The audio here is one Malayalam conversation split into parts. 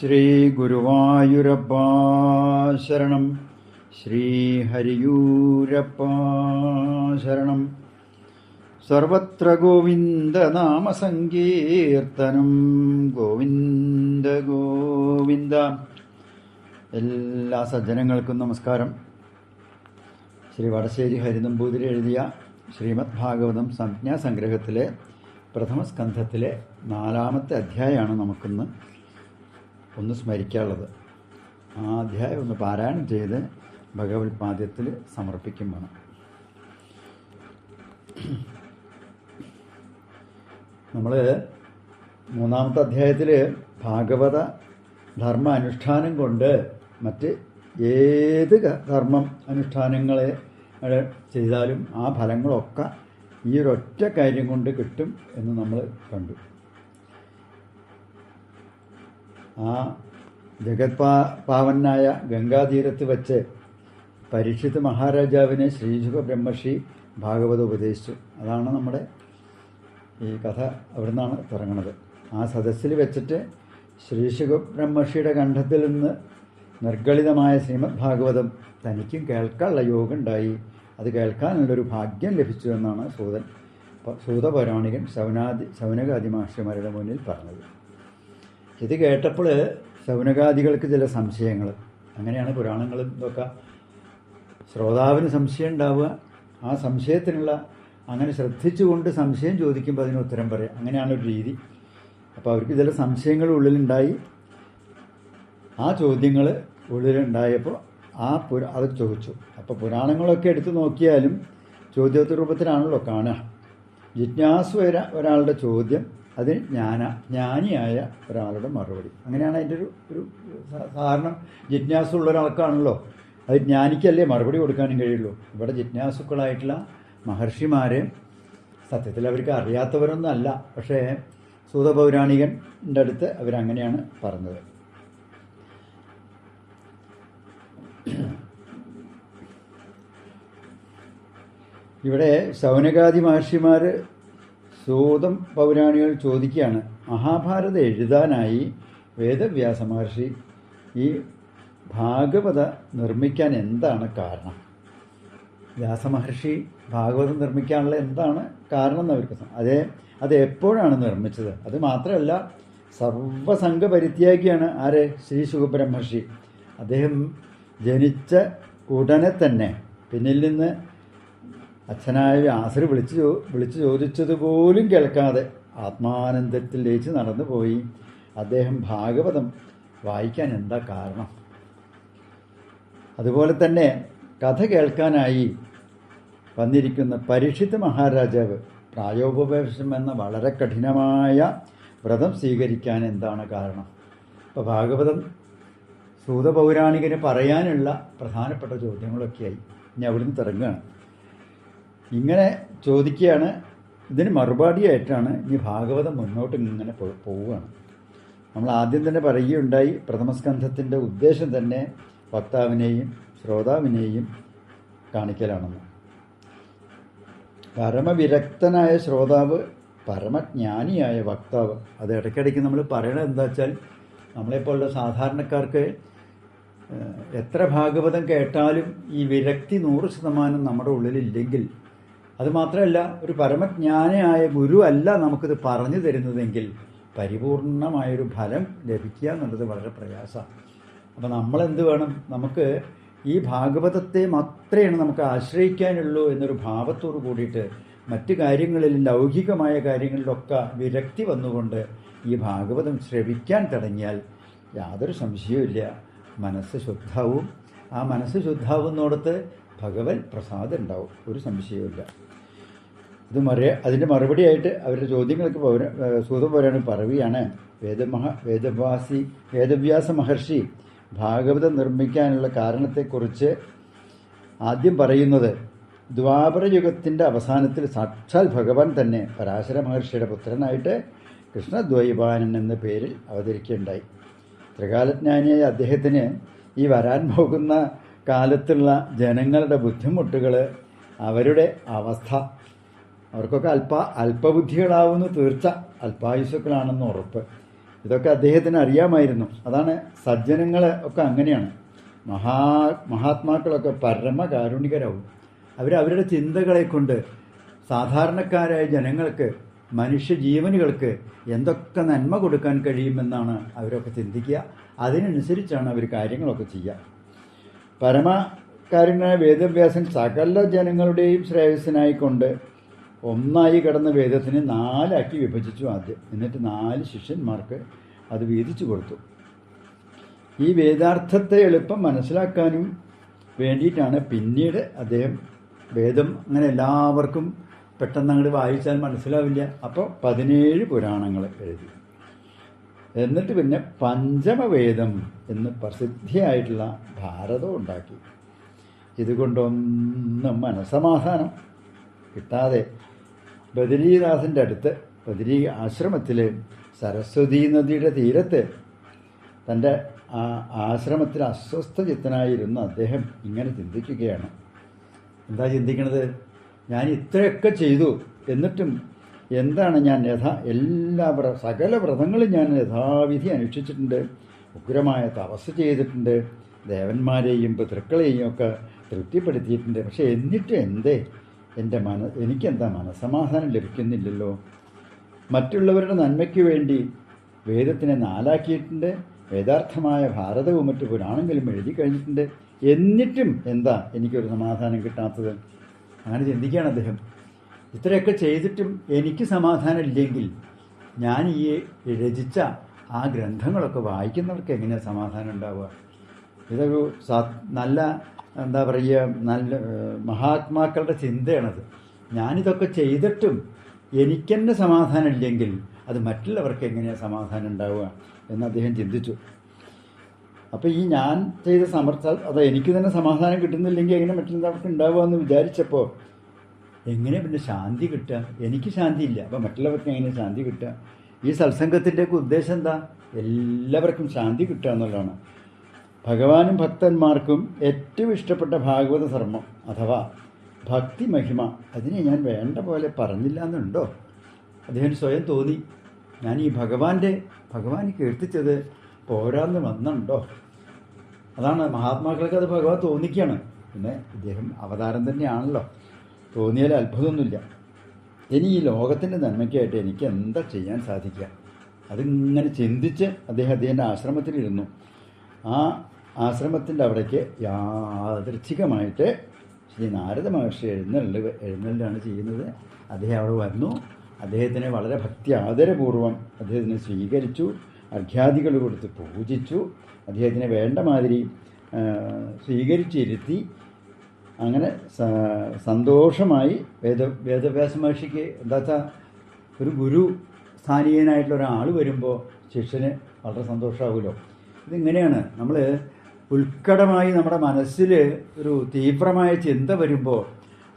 ശ്രീ ഗുരുവായൂരപ്പ ശരണം. ശ്രീ ഹരിയൂരപ്പ ശരണം. സർവത്ര ഗോവിന്ദനാമസങ്കീർത്തനം ഗോവിന്ദ ഗോവിന്ദ. എല്ലാ സജ്ജനങ്ങൾക്കും നമസ്കാരം. ശ്രീ വടശ്ശേരി ഹരിനമ്പൂതിരി എഴുതിയ ശ്രീമദ് ഭാഗവതം സംജ്ഞാസംഗ്രഹത്തിലെ പ്രഥമ സ്കന്ധത്തിലെ നാലാമത്തെ അധ്യായമാണ് നമുക്കിന്ന് ഒന്ന് സ്മരിക്കാനുള്ളത്. ആ അധ്യായം ഒന്ന് പാരായണം ചെയ്ത് ഭഗവത് പാദ്യത്തിൽ സമർപ്പിക്കും വേണം. നമ്മൾ മൂന്നാമത്തെ അധ്യായത്തിൽ ഭാഗവത ധർമ്മ അനുഷ്ഠാനം കൊണ്ട് മറ്റ് ഏത് ധർമ്മം അനുഷ്ഠാനങ്ങളെ ചെയ്താലും ആ ഫലങ്ങളൊക്കെ ഈ ഒരൊറ്റ കാര്യം കൊണ്ട് കിട്ടും എന്ന് നമ്മൾ കണ്ടു. ആ ജഗത് പാ പാവനായ ഗംഗാതീരത്ത് വച്ച് പരീക്ഷിത് മഹാരാജാവിനെ ശ്രീജുഖ ബ്രഹ്മർഷി ഭാഗവത ഉപദേശിച്ചു. അതാണ് നമ്മുടെ ഈ കഥ അവിടെ നിന്നാണ് തുടങ്ങുന്നത് ആ സദസ്സിൽ വെച്ചിട്ട് ശ്രീശുഖ ബ്രഹ്മർഷിയുടെ കണ്ഠത്തിൽ നിന്ന് നിർഗളിതമായ ശ്രീമദ് ഭാഗവതം തനിക്കും കേൾക്കാനുള്ള യോഗം ഉണ്ടായി അത് കേൾക്കാനുള്ളൊരു ഭാഗ്യം ലഭിച്ചു എന്നാണ് സൂതൻ സൂതപൗരാണികൻ ശൗനാദി ശൗനകാദി മഹർഷിമാരുടെ മുന്നിൽ പറഞ്ഞത്. ഇത് കേട്ടപ്പോൾ ശൗനകാദികൾക്ക് ചില സംശയങ്ങൾ. അങ്ങനെയാണ് പുരാണങ്ങളും ഇതൊക്കെ ശ്രോതാവിന് സംശയം ഉണ്ടാവുക. ആ സംശയത്തിനുള്ള അങ്ങനെ ശ്രദ്ധിച്ചുകൊണ്ട് സംശയം ചോദിക്കുമ്പോൾ അതിന് ഉത്തരം പറയാം. അങ്ങനെയാണ് ഒരു രീതി. അപ്പോൾ അവർക്ക് ചില സംശയങ്ങൾ ഉള്ളിലുണ്ടായി. ആ ചോദ്യങ്ങൾ ഉള്ളിലുണ്ടായപ്പോൾ ആ പുര അത് ചോദിച്ചു. അപ്പോൾ പുരാണങ്ങളൊക്കെ എടുത്തു നോക്കിയാലും ചോദ്യോത്തര രൂപത്തിലാണല്ലോ കാണുക. ജിജ്ഞാസു ഒരാളുടെ ചോദ്യം അതിന് ജ്ഞാന ജ്ഞാനിയായ ഒരാളുടെ മറുപടി. അങ്ങനെയാണ് അതിന്റെ ഒരു ഒരു സാധാരണ ജിജ്ഞാസ ഉള്ള ഒരാൾക്കാണല്ലോ. അത് ജ്ഞാനിക്കല്ലേ മറുപടി കൊടുക്കാനും കഴിയുള്ളൂ. ഇവിടെ ജിജ്ഞാസുക്കളായിട്ടുള്ള മഹർഷിമാരെ സത്യത്തിൽ അവർക്ക് അറിയാത്തവരൊന്നും അല്ല. പക്ഷേ സൂതപൗരാണികന്റെ അടുത്ത് അവരങ്ങനെയാണ് പറഞ്ഞത്. ഇവിടെ ശൗനകാദി മഹർഷിമാർ സൂതം പൗരാണികൾ ചോദിക്കുകയാണ് മഹാഭാരത എഴുതാനായി വേദവ്യാസ മഹർഷി ഈ ഭാഗവത നിർമ്മിക്കാൻ എന്താണ് കാരണം? വ്യാസമഹർഷി ഭാഗവതം നിർമ്മിക്കാനുള്ള എന്താണ് കാരണം എന്ന് അവർക്ക് അതേ അത് എപ്പോഴാണ് നിർമ്മിച്ചത്? അത് മാത്രമല്ല സർവസംഘ പരിത്യാഗിയാണ് ആര്? ശ്രീ സുഖബ്രഹ്മർഷി അദ്ദേഹം ജനിച്ച ഉടനെ തന്നെ പിന്നിൽ നിന്ന് അച്ഛനായ വ്യാസർ വിളിച്ചു വിളിച്ചു ചോദിച്ചത് പോലും കേൾക്കാതെ ആത്മാനന്ദത്തിൽ ലയിച്ച് നടന്നു പോയി. അദ്ദേഹം ഭാഗവതം വായിക്കാൻ എന്താ കാരണം? അതുപോലെ തന്നെ കഥ കേൾക്കാനായി വന്നിരിക്കുന്ന പരീക്ഷിത് മഹാരാജാവ് പ്രായോപവേഷം എന്ന വളരെ കഠിനമായ വ്രതം സ്വീകരിക്കാൻ എന്താണ് കാരണം? അപ്പോൾ ഭാഗവതം സൂതപൗരാണികന് പറയാനുള്ള പ്രധാനപ്പെട്ട ചോദ്യങ്ങളൊക്കെയായി. ഇനി അവിടുന്ന് തുടങ്ങുകയാണ് ഇങ്ങനെ ചോദിക്കുകയാണ്. ഇതിന് മറുപടിയായിട്ടാണ് ഇനി ഭാഗവതം മുന്നോട്ട് ഇങ്ങനെ പോവുകയാണ്. നമ്മൾ ആദ്യം തന്നെ പറയുകയുണ്ടായി പ്രഥമസ്കന്ധത്തിന്റെ ഉദ്ദേശം തന്നെ വക്താവിനെയും ശ്രോതാവിനെയും കാണിക്കലാണെന്ന്. പരമവിരക്തനായ ശ്രോതാവ് പരമജ്ഞാനിയായ വക്താവ് അത് ഇടയ്ക്കിടയ്ക്ക് നമ്മൾ പറയണത് എന്താ വെച്ചാൽ നമ്മളെപ്പോലുള്ള സാധാരണക്കാർക്ക് എത്ര ഭാഗവതം കേട്ടാലും ഈ വിരക്തി നൂറ് ശതമാനം നമ്മുടെ ഉള്ളിലില്ലെങ്കിൽ അത് മാത്രമല്ല ഒരു പരമജ്ഞാനിയായ ഗുരു അല്ല നമുക്കിത് പറഞ്ഞു തരുന്നതെങ്കിൽ പരിപൂർണമായൊരു ഫലം ലഭിക്കുക എന്നുള്ളത് വളരെ പ്രയാസമാണ്. അപ്പോൾ നമ്മളെന്ത് വേണം? നമുക്ക് ഈ ഭാഗവതത്തെ മാത്രമേ നമുക്ക് ആശ്രയിക്കാനുള്ളൂ എന്നൊരു ഭാവത്തോട് കൂടിയിട്ട് മറ്റു കാര്യങ്ങളിൽ ലൗകികമായ കാര്യങ്ങളിലൊക്കെ വിരക്തി വന്നുകൊണ്ട് ഈ ഭാഗവതം ശ്രവിക്കാൻ തുടങ്ങിയാൽ യാതൊരു സംശയവുമില്ല മനസ്സ് ശുദ്ധാവും. ആ മനസ്സ് ശുദ്ധാവുന്നോടത്ത് ഭഗവത് പ്രസാദം ഉണ്ടാവും. ഒരു സംശയവുമില്ല ഇത് മറിയ അതിന്റെ മറുപടിയായിട്ട് അവരുടെ ചോദ്യങ്ങൾക്ക് പൗര സൂതപൗരാണ് പറവിയാണ് വേദമഹ വേദവാസി വേദവ്യാസ മഹർഷി ഭാഗവതം നിർമ്മിക്കാനുള്ള കാരണത്തെക്കുറിച്ച് ആദ്യം പറയുന്നത് ദ്വാപരയുഗത്തിന്റെ അവസാനത്തിൽ സാക്ഷാൽ ഭഗവാൻ തന്നെ പരാശര മഹർഷിയുടെ പുത്രനായിട്ട് കൃഷ്ണദ്വൈപാനൻ എന്ന പേരിൽ അവതരിക്കുകയുണ്ടായി. ത്രികാലജ്ഞാനിയായ അദ്ദേഹത്തിന് ഈ വരാൻ പോകുന്ന കാലത്തുള്ള ജനങ്ങളുടെ ബുദ്ധിമുട്ടുകൾ അവരുടെ അവസ്ഥ അവർക്കൊക്കെ അല്പ അല്പബുദ്ധികളാവുന്ന തീർച്ച അല്പായുസുക്കളാണെന്ന് ഉറപ്പ്. ഇതൊക്കെ അദ്ദേഹത്തിന് അറിയാമായിരുന്നു. അതാണ് സജ്ജനങ്ങൾ ഒക്കെ അങ്ങനെയാണ്. മഹാ മഹാത്മാക്കളൊക്കെ പരമകാരുണികരാവും. അവരുടെ ചിന്തകളെ കൊണ്ട് സാധാരണക്കാരായ ജനങ്ങൾക്ക് മനുഷ്യജീവനുകൾക്ക് എന്തൊക്കെ നന്മ കൊടുക്കാൻ കഴിയുമെന്നാണ് അവരൊക്കെ ചിന്തിക്കുക. അതിനനുസരിച്ചാണ് അവർ കാര്യങ്ങളൊക്കെ ചെയ്യുക. പരമകാരുണ്യ വേദവ്യാസൻ സകല ജനങ്ങളുടെയും ശ്രേയസ്സിനായിക്കൊണ്ട് ഒന്നായി കിടന്ന വേദത്തിനെ നാലാക്കി വിഭജിച്ചു ആദ്യം. എന്നിട്ട് നാല് ശിഷ്യന്മാർക്ക് അത് വീതിച്ചു കൊടുത്തു. ഈ വേദാർത്ഥത്തെ എളുപ്പം മനസ്സിലാക്കാനും വേണ്ടിയിട്ടാണ് പിന്നീട് അദ്ദേഹം വേദം അങ്ങനെ എല്ലാവർക്കും പെട്ടെന്ന് അങ്ങോട്ട് വായിച്ചാൽ മനസ്സിലാവില്ല. അപ്പോൾ പതിനേഴ് പുരാണങ്ങൾ എഴുതി. എന്നിട്ട് പിന്നെ പഞ്ചമവേദം എന്ന് പ്രസിദ്ധിയായിട്ടുള്ള ഭാരതം ഉണ്ടാക്കി. ഇതുകൊണ്ടൊന്നും മനസമാധാനം കിട്ടാതെ ബദരീദാസിന്റെ അടുത്ത് ബദരി ആശ്രമത്തിൽ സരസ്വതി നദിയുടെ തീരത്ത് തന്റെ ആ ആശ്രമത്തിൽ അസ്വസ്ഥചിത്തനായിരുന്ന അദ്ദേഹം ഇങ്ങനെ ചിന്തിക്കുകയാണ്. എന്താ ചിന്തിക്കണത്? ഞാൻ ഇത്രയൊക്കെ ചെയ്തു. എന്നിട്ടും എന്താണ് ഞാൻ യഥാ എല്ലാ വ്ര സകല വ്രതങ്ങളും ഞാൻ യഥാവിധി അനുഷ്ഠിച്ചിട്ടുണ്ട്. ഉഗ്രമായ തപസ് ചെയ്തിട്ടുണ്ട്. ദേവന്മാരെയും പിതൃക്കളെയും ഒക്കെ തൃപ്തിപ്പെടുത്തിയിട്ടുണ്ട്. പക്ഷേ എന്നിട്ടും എന്തേ? എന്റെ മന എനിക്കെന്താ മനസമാധാനം ലഭിക്കുന്നില്ലല്ലോ. മറ്റുള്ളവരുടെ നന്മയ്ക്ക് വേണ്ടി വേദത്തിനെ നാലാക്കിയിട്ടുണ്ട് യഥാർത്ഥമായ ഭാരതവും മറ്റു പുരാണങ്ങളും എഴുതി കഴിഞ്ഞിട്ടുണ്ട്. എന്നിട്ടും എന്താ എനിക്കൊരു സമാധാനം കിട്ടാത്തത്? അങ്ങനെ ചിന്തിക്കുകയാണ് അദ്ദേഹം. ഇത്രയൊക്കെ ചെയ്തിട്ടും എനിക്ക് സമാധാനം ഇല്ലെങ്കിൽ ഞാൻ ഈ രചിച്ച ആ ഗ്രന്ഥങ്ങളൊക്കെ വായിക്കുന്നവർക്ക് എങ്ങനെയാണ് സമാധാനം ഉണ്ടാവുക? ഇതൊരു നല്ല എന്താ പറയുക നല്ല മഹാത്മാക്കളുടെ ചിന്തയാണത്. ഞാനിതൊക്കെ ചെയ്തിട്ടും എനിക്കെന്നെ സമാധാനം ഇല്ലെങ്കിൽ അത് മറ്റുള്ളവർക്ക് എങ്ങനെയാണ് സമാധാനം ഉണ്ടാവുക എന്ന് അദ്ദേഹം ചിന്തിച്ചു. അപ്പോൾ ഈ ഞാൻ ചെയ്ത സമർത്ഥ അത് എനിക്ക് തന്നെ സമാധാനം കിട്ടുന്നില്ലെങ്കിൽ എങ്ങനെ മറ്റുള്ളവർക്ക് ഉണ്ടാവുക എന്ന് വിചാരിച്ചപ്പോൾ എങ്ങനെ പിന്നെ ശാന്തി കിട്ടുക? എനിക്ക് ശാന്തിയില്ല. അപ്പോൾ മറ്റുള്ളവർക്ക് എങ്ങനെ ശാന്തി കിട്ടുക? ഈ സത്സംഗത്തിന്റെയൊക്കെ ഉദ്ദേശം എന്താ? എല്ലാവർക്കും ശാന്തി കിട്ടുക എന്നുള്ളതാണ്. ഭഗവാനും ഭക്തന്മാർക്കും ഏറ്റവും ഇഷ്ടപ്പെട്ട ഭാഗവത ധർമ്മം അഥവാ ഭക്തി മഹിമ അതിനെ ഞാൻ വേണ്ട പോലെ പറഞ്ഞില്ല എന്നുണ്ടോ? അദ്ദേഹം സ്വയം തോന്നി ഞാൻ ഈ ഭഗവാന്റെ ഭഗവാൻ കീർത്തിച്ചത് പോരാന്ന് വന്നുണ്ടോ? അതാണ് മഹാത്മാക്കൾക്ക് അത് ഭഗവാൻ തോന്നിക്കുകയാണ് പിന്നെ ഇദ്ദേഹം അവതാരം തന്നെയാണല്ലോ. തോന്നിയാൽ അത്ഭുതമൊന്നുമില്ല. ഇനി ഈ ലോകത്തിന്റെ നന്മയ്ക്കായിട്ട് എനിക്ക് എന്താ ചെയ്യാൻ സാധിക്കുക? അതിങ്ങനെ ചിന്തിച്ച് അദ്ദേഹം അദ്ദേഹത്തിന്റെ ആശ്രമത്തിലിരുന്നു. ആ ആശ്രമത്തിന്റെ അവിടേക്ക് യാദൃച്ഛികമായിട്ട് ശ്രീ നാരദ മഹർഷി എഴുന്നള്ളി എഴുന്നള്ളിലാണ് ചെയ്യുന്നത്. അദ്ദേഹം അവിടെ വന്നു. അദ്ദേഹത്തിനെ വളരെ ഭക്തി ആദരപൂർവം അദ്ദേഹത്തിനെ സ്വീകരിച്ചു. അർഘ്യാദികൾ കൊടുത്ത് പൂജിച്ചു. അദ്ദേഹത്തിനെ വേണ്ട മാതിരി സ്വീകരിച്ചിരുത്തി. അങ്ങനെ സന്തോഷമായി വേദ വേദവ്യാസ മഹർഷിക്ക് എന്താ വെച്ചാൽ ഒരു ഗുരു സ്ഥാനീയനായിട്ടുള്ള ഒരാൾ വരുമ്പോൾ ശിഷ്യന് വളരെ സന്തോഷമാകുമല്ലോ ഇതിങ്ങനെയാണ്. നമ്മൾ ഉത്കടമായി നമ്മുടെ മനസ്സിൽ ഒരു തീവ്രമായ ചിന്ത വരുമ്പോൾ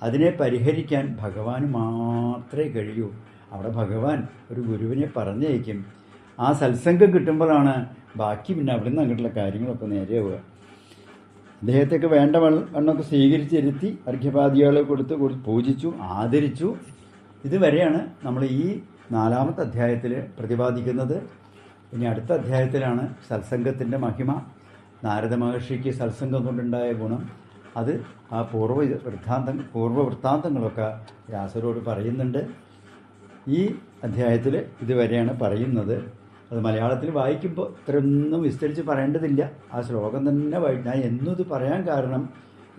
അതിനെ പരിഹരിക്കാൻ ഭഗവാന് മാത്രമേ കഴിയൂ. അവിടെ ഭഗവാൻ ഒരു ഗുരുവിനെ പറഞ്ഞയക്കും. ആ സത്സംഗം കിട്ടുമ്പോഴാണ് ബാക്കി പിന്നെ അവിടെ നിന്ന് അങ്ങോട്ടുള്ള കാര്യങ്ങളൊക്കെ നേരെയാവുക. അദ്ദേഹത്തെയൊക്കെ വേണ്ട വണ്ണം- വണ്ണമൊക്കെ സ്വീകരിച്ചിരുത്തി അർഘ്യപാദികളെ കൊടുത്ത് പൂജിച്ചു ആദരിച്ചു. ഇതുവരെയാണ് നമ്മൾ ഈ നാലാമത്തെ അധ്യായത്തിൽ പ്രതിപാദിക്കുന്നത്. ഇനി അടുത്ത അധ്യായത്തിലാണ് സത്സംഗത്തിന്റെ മഹിമ. നാരദ മഹർഷിക്ക് സത്സംഗം കൊണ്ടുണ്ടായ ഗുണം. അത് ആ പൂർവ വൃത്താന്തം പൂർവ വൃത്താന്തങ്ങളൊക്കെ വ്യാസരോട് പറയുന്നുണ്ട്. ഈ അധ്യായത്തിൽ ഇതുവരെയാണ് പറയുന്നത്. അത് മലയാളത്തിൽ വായിക്കുമ്പോൾ ഇത്രയൊന്നും വിസ്തരിച്ച് പറയേണ്ടതില്ല. ആ ശ്ലോകം തന്നെ വായി ഞാൻ എന്നും ഇത് പറയാൻ കാരണം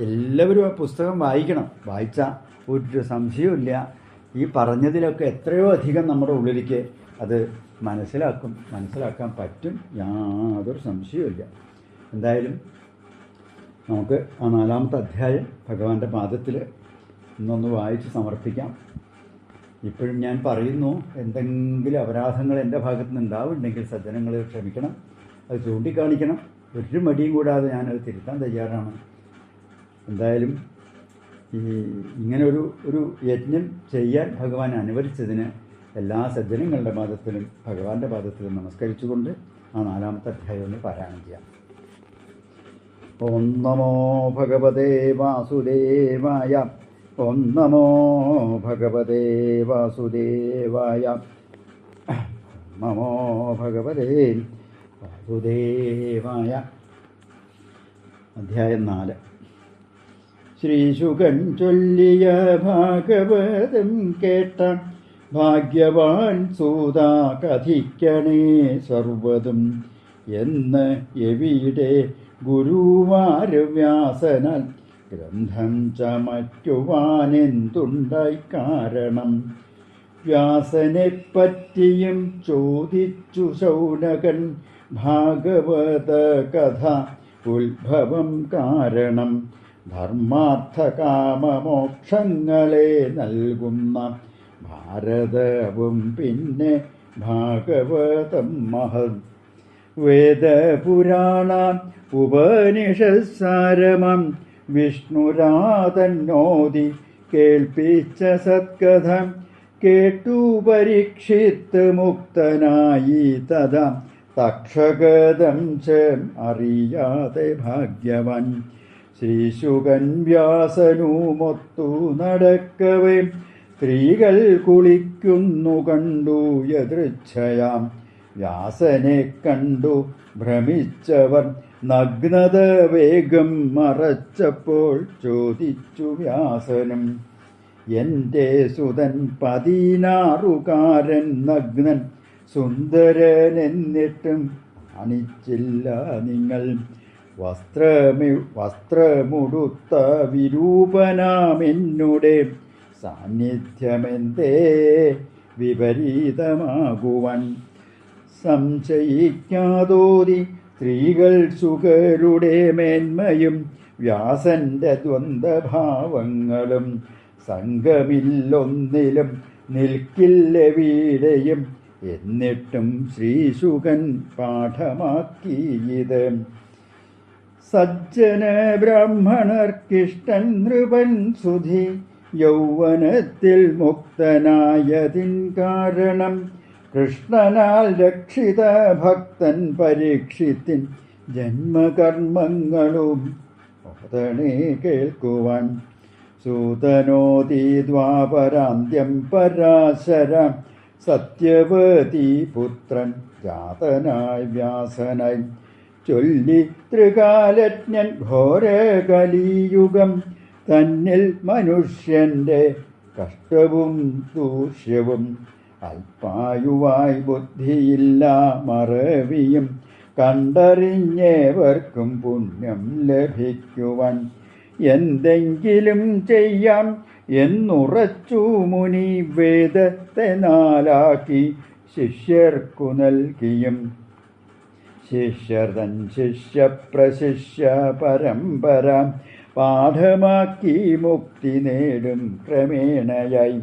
എല്ലാവരും ആ പുസ്തകം വായിക്കണം. വായിച്ചാൽ ഒരു സംശയവുമില്ല. ഈ പറഞ്ഞതിലൊക്കെ എത്രയോ അധികം നമ്മുടെ ഉള്ളിലേക്ക് അത് മനസ്സിലാക്കും. മനസ്സിലാക്കാൻ പറ്റും. യാതൊരു സംശയവുമില്ല എന്തായാലും നമുക്ക് ആ നാലാമത്തെ അധ്യായം ഭഗവാന്റെ പാദത്തിൽ ഇന്നൊന്ന് വായിച്ച് സമർപ്പിക്കാം. ഇപ്പോഴും ഞാൻ പറയുന്നു എന്തെങ്കിലും അപരാധങ്ങൾ എന്റെ ഭാഗത്ത് നിന്ന് ഉണ്ടാവുന്നുണ്ടെങ്കിൽ സജ്ജനങ്ങൾ ക്ഷമിക്കണം അത് ചൂണ്ടിക്കാണിക്കണം. ഒരു മടിയും കൂടാതെ ഞാനത് തിരുത്താൻ തയ്യാറാണ്. എന്തായാലും ഈ ഇങ്ങനെ ഒരു ഒരു യജ്ഞം ചെയ്യാൻ ഭഗവാൻ അനുവദിച്ചതിന് എല്ലാ സജ്ജനങ്ങളുടെ പാദത്തിലും ഭഗവാന്റെ പാദത്തിലും നമസ്കരിച്ചുകൊണ്ട് ആ നാലാമത്തെ അധ്യായം ഒന്ന് പാരായണം ചെയ്യാം. ഓം നമോ ഭഗവതേ വാസുദേവായ ഓം നമോ ഭഗവതേ വാസുദേവായ നമോ ഭഗവതേ വാസുദേവായ. അധ്യായം നാല്. ശ്രീശുഖൻ ചൊല്ലിയ ഭാഗവതം കേട്ട ഭാഗ്യവാൻ സൂതാ കഥിക്കണേ സർവതും എന്ന് എവിടെ ഗുരുവാരവ്യാസന ഗ്രന്ഥം ചമയ്ക്കുവാനെന്തുണ്ടായി കാരണം? വ്യാസനെപ്പറ്റിയും ചോദിച്ചു ശൗനകൻ ഭാഗവത കഥ ഉത്ഭവം കാരണം. ധർമാർത്ഥ കാമമോക്ഷങ്ങളെ നൽകുന്ന ഭാരതവും പിന്നെ ഭാഗവതം മഹത്. വേദപുരാണ ഉപനിഷസാരമം വിഷ്ണുരാതന്നോതി കേൾപ്പിച്ച സത്കഥ കേട്ടു പരീക്ഷിത്ത് മുക്തനായി തഥാ. തക്ഷഗതം ച അറിയാതെ ഭാഗ്യവൻ. ശ്രീശുകൻ വ്യാസനുമൊത്തു നടക്കവേ സ്ത്രീകൾ കുളിക്കുന്നു കണ്ടു യദൃച്ഛയാം. വ്യാസനെ കണ്ടു ഭ്രമിച്ചവർ നഗ്നത വേഗം മറച്ചപ്പോൾ ചോദിച്ചു വ്യാസനം എന്റെ സുതൻ പതിനാറുകാരൻ നഗ്നൻ സുന്ദരൻ എന്നിട്ടും കാണിച്ചില്ല നിങ്ങൾ. വസ്ത്രമി വസ്ത്രമുടുത്ത വിരൂപനാമെന്നുടെ സാന്നിധ്യമെന്തേ വിപരീതമാകുവാൻ? സംശയിക്കാതോതി സ്ത്രീകൾ സുഖരുടെ മേന്മയും വ്യാസന്റെ ദ്വന്ദ്ഭാവങ്ങളും സംഘമില്ലൊന്നിലും നിൽക്കില്ലെവിടെയും എന്നിട്ടും ശ്രീശുഖൻ പാഠമാക്കിയത്. സജ്ജന ബ്രാഹ്മണർക്കിഷ്ടൻ നൃപൻ സുധി യൗവനത്തിൽ മുക്തനായതിൻ കാരണം കൃഷ്ണനാൽ രക്ഷിത ഭക്തൻ പരീക്ഷിത്തിൻ ജന്മകർമ്മങ്ങളും ഓതണേ കേൾക്കുവാൻ. സൂതനോതി ദ്വാപരാന്ത്യം പരാശര സത്യവതി പുത്രൻ ജാതനായി വ്യാസനായി. ചൊല്ലി ത്രികാലജ്ഞൻ ഘോരകലിയുഗം തന്നിൽ മനുഷ്യന്റെ കഷ്ടവും ദൂഷ്യവും അല്പായുവായി ബുദ്ധിയില്ല മറവിയും കണ്ടറിഞ്ഞേവർക്കും പുണ്യം ലഭിക്കുവാൻ എന്തെങ്കിലും ചെയ്യാം എന്നുറച്ചു മുനി വേദത്തെ നാലാക്കി ശിഷ്യർക്കു നൽകിയും. ശിഷ്യർ തൻ ശിഷ്യപ്രശിഷ്യ പരമ്പര പാഠമാക്കി മുക്തി നേടും ക്രമേണയായി.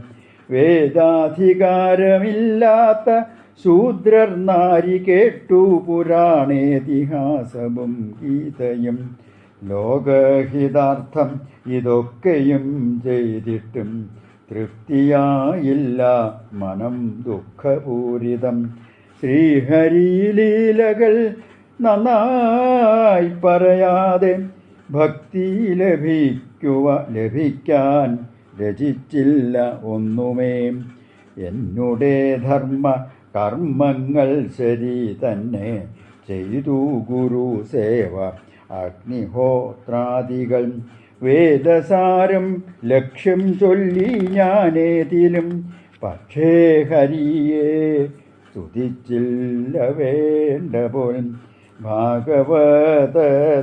വേദാധികാരമില്ലാത്ത ശൂദ്രർ നാരി കേട്ടു പുരാണേതിഹാസവും ഗീതയും. ലോകഹിതാർത്ഥം ഇതൊക്കെയും ചെയ്തിട്ടും തൃപ്തിയായില്ല മനം ദുഃഖപൂരിതം. ശ്രീഹരിലീലകൾ നന്നായി പറയാതെ ഭക്തി ലഭിക്കുവ ലഭിക്കാൻ രചിച്ചില്ല ഒന്നുമേ. എന്നുടെ ധർമ്മ കർമ്മങ്ങൾ ശരി തന്നെ ചെയ്തു ഗുരു സേവ. അഗ്നിഹോത്രാദികൾ വേദസാരം ലക്ഷ്യം ചൊല്ലി ഞാനേതിലും പക്ഷേ ഹരിയെ സ്തുതിച്ചില്ല വേണ്ട പോലും ഭാഗവത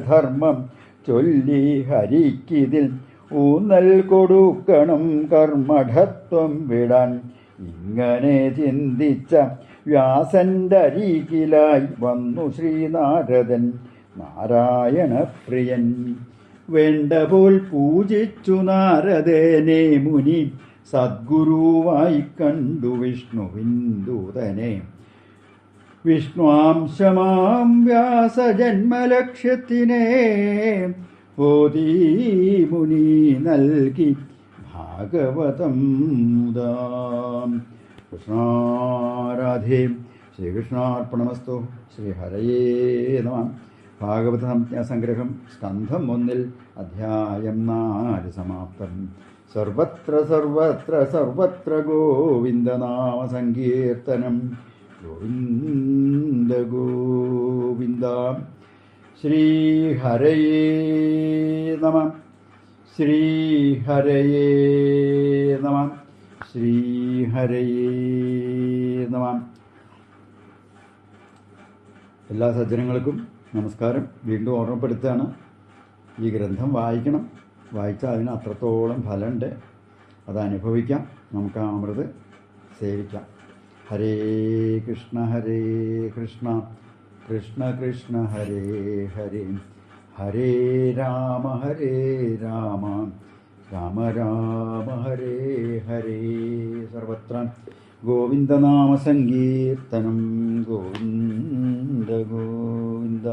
ധർമ്മം ചൊല്ലി ഹരിക്കിതിൽ ഊന്നൽ കൊടുക്കണം കർമ്മഠത്വം വിടാൻ. ഇങ്ങനെ ചിന്തിച്ച വ്യാസന്റെ അരികിലായി വന്നു ശ്രീനാരദൻ നാരായണപ്രിയൻ. വേണ്ട പോൽ പൂജിച്ചു നാരദേനെ മുനി സദ്ഗുരുവായി കണ്ടു വിഷ്ണുവിന്ദൂതനെ. വിഷ്ണുവാംശമാം വ്യാസജന്മലക്ഷ്യത്തിനെ ഓതി മുനി നൽകി ഭാഗവതം മുദാം കൃഷ്ണാരാധേ ശ്രീകൃഷ്ണാർപ്പണമസ്തു ശ്രീഹരയേ നമ. ഭാഗവത സംജ്ഞാസംഗ്രഹം സ്കന്ധം ഒന്നിൽ അധ്യായം നാല് സമാപ്തം. സർവത്ര സർവത്ര സർവത്ര ഗോവിന്ദനാമ സങ്കീർത്തനം ഗോവിന്ദ ഗോവിന്ദ ശ്രീഹരയേ നമ. ശ്രീഹരയേ നമ. ശ്രീഹരയേ നമ. എല്ലാ സജ്ജനങ്ങൾക്കും നമസ്കാരം. വീണ്ടും ഓർമ്മപ്പെടുത്തുകയാണ്. ഈ ഗ്രന്ഥം വായിക്കണം. വായിച്ചാൽ അതിന് അത്രത്തോളം ഫലമുണ്ട്. അത് അനുഭവിക്കാം നമുക്ക് ആ അമൃത് സേവിക്കാം. ഹരേ കൃഷ്ണ ഹരേ കൃഷ്ണ. കൃഷ്ണ കൃഷ്ണ ഹരേ ഹരേ. ഹരേ രാമ ഹരേ രാമ. രാമ രാമ ഹരേ ഹരേ. സർവത്ര ഗോവിന്ദനാമസങ്കീർത്തനം ഗോവിന്ദ ഗോവിന്ദ.